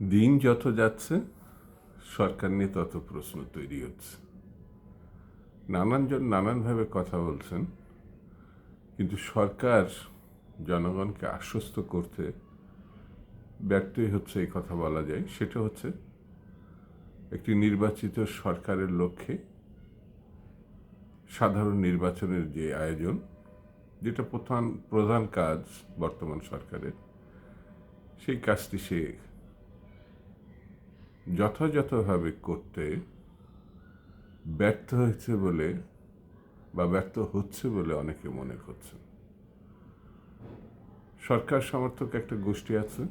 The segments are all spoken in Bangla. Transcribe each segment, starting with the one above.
দিন যত যাচ্ছে, সরকার নিয়ে তত প্রশ্ন তৈরি হচ্ছে। নানানজন নানানভাবে কথা বলছেন, কিন্তু সরকার জনগণকে আশ্বস্ত করতে ব্যর্থই হচ্ছে এই কথা বলা যায়। সেটা হচ্ছে একটি নির্বাচিত সরকারের লক্ষ্যে সাধারণ নির্বাচনের যে আয়োজন, যেটা প্রধান প্রধান কাজ বর্তমান সরকারের, সেই কাজটি সে যথাযথভাবে করতে ব্যর্থ হয়েছে বলে বা ব্যর্থ হচ্ছে বলে অনেকে মনে করছেন। সরকার সমর্থক একটা গোষ্ঠী আছে।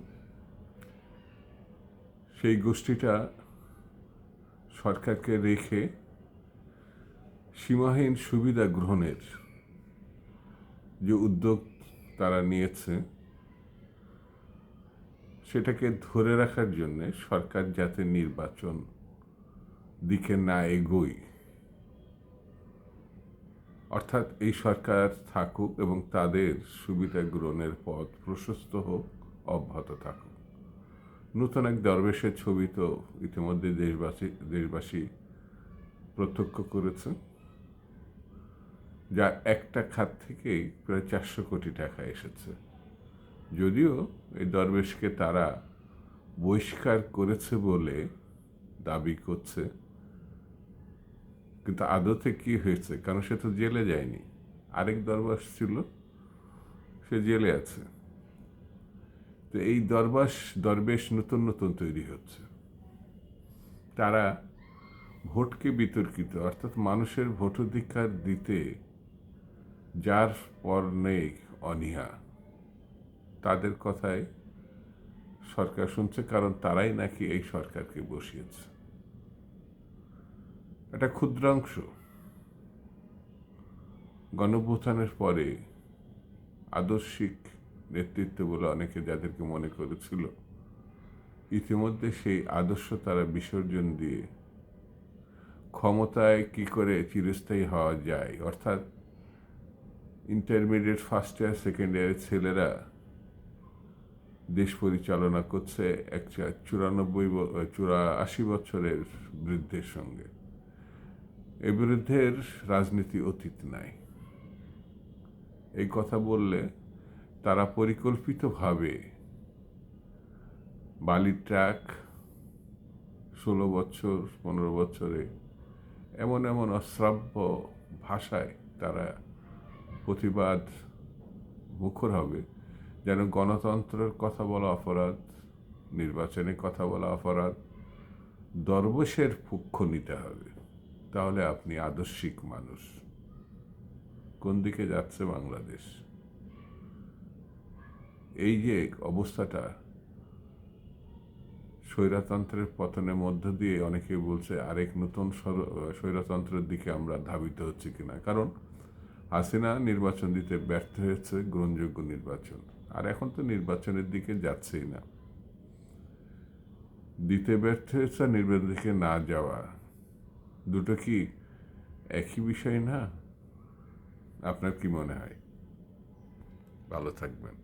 সেই গোষ্ঠীটা সরকারকে রেখে সীমাহীন সুবিধা গ্রহণের যে উদ্যোগ তারা নিয়েছে সেটাকে ধরে রাখার জন্য সরকার যাতে নির্বাচন দিকে না এগোয়। অর্থাৎ এই সরকার থাকুক এবং তাদের সুবিধা গ্রহণের পথ প্রশস্ত হোক, অব্যাহত থাকুক। নতুন এক দরবেশের ছবি তো ইতিমধ্যে দেশবাসী দেশবাসী প্রত্যক্ষ করেছে যা একটা খাত থেকেই প্রায় চারশো কোটি টাকা এসেছে। যদিও এই দরবেশকে তারা বহিষ্কার করেছে বলে দাবি করছে, কিন্তু আদতে কি হয়েছে? কারণ সে তো জেলে যায়নি। আরেক দরবাস ছিল, সে জেলে আছে। তো এই দরবাস, দরবেশ নতুন নতুন তৈরি হচ্ছে। তারা ভোটকে বিতর্কিত, অর্থাৎ মানুষের ভোটাধিকার দিতে যার পর নেই অনীহা। তাদের কথায় সরকার শুনছে, কারণ তারাই নাকি এই সরকারকে বসিয়েছে। একটা ক্ষুদ্রাংশ। গণভূথানের পরে আদর্শিক নেতৃত্ব বলে অনেকে যাদেরকে মনে করেছিল, ইতিমধ্যে সেই আদর্শ তারা বিসর্জন দিয়ে ক্ষমতায় কি করে চিরস্থায়ী হওয়া যায়, অর্থাৎ ইন্টারমিডিয়েট ফার্স্ট ইয়ার সেকেন্ড ইয়ারের ছেলেরা দেশ পরিচালনা করছে এক চুরানব্বই চুরা আশি বছরের বৃদ্ধের সঙ্গে। এ বিরুদ্ধের রাজনীতি অতীত নাই। এই কথা বললে তারা পরিকল্পিতভাবে বালির ট্রাক ষোলো বছর, পনেরো বছরে এমন এমন অশ্রাব্য ভাষায় তারা প্রতিবাদ মুখর হবে। যেন গণতন্ত্রের কথা বলা অপরাধ, নির্বাচনে কথা বলা অপরাধ, দরবেশের পক্ষ নিতে হবে। তাহলে আপনি আদর্শিক মানুষ। কোন দিকে যাচ্ছে বাংলাদেশ? এই যে অবস্থাটা, স্বৈরতন্ত্রের পতনের মধ্য দিয়ে অনেকে বলছে আরেক নতুন স্বৈরতন্ত্রের দিকে আমরা ধাবিত হচ্ছি কিনা। কারণ হাসিনা নির্বাচন দিতে ব্যর্থ হয়েছে, গ্রহণযোগ্য নির্বাচন। এখন তো নির্বাচনের দিকে যাচ্ছেই না। দিতে ব্যর্থ হয়েছে নির্বাচন দিকে না যাওয়া, দুটো কি একই বিষয় না? আপনার কি মনে হয়? ভালো থাকবেন।